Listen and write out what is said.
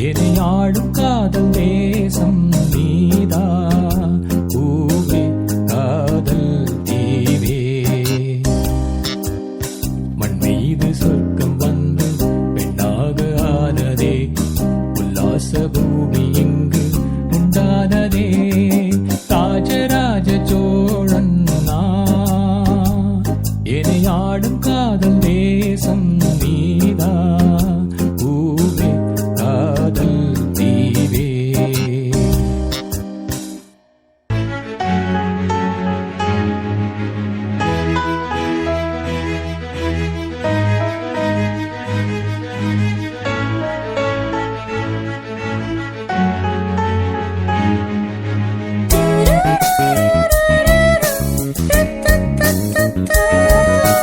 எனையாடும் காதல் தேசம் நீதா. பூவே காதல் தீவே. மண் மீது சொர்க்கம் வந்து பெண்ணாக ஆனதே. உல்லாச பூமி இங்கு உண்டானதே. ராஜராஜ சோழன் எனையாடும் காதல் தேசம் நீதா.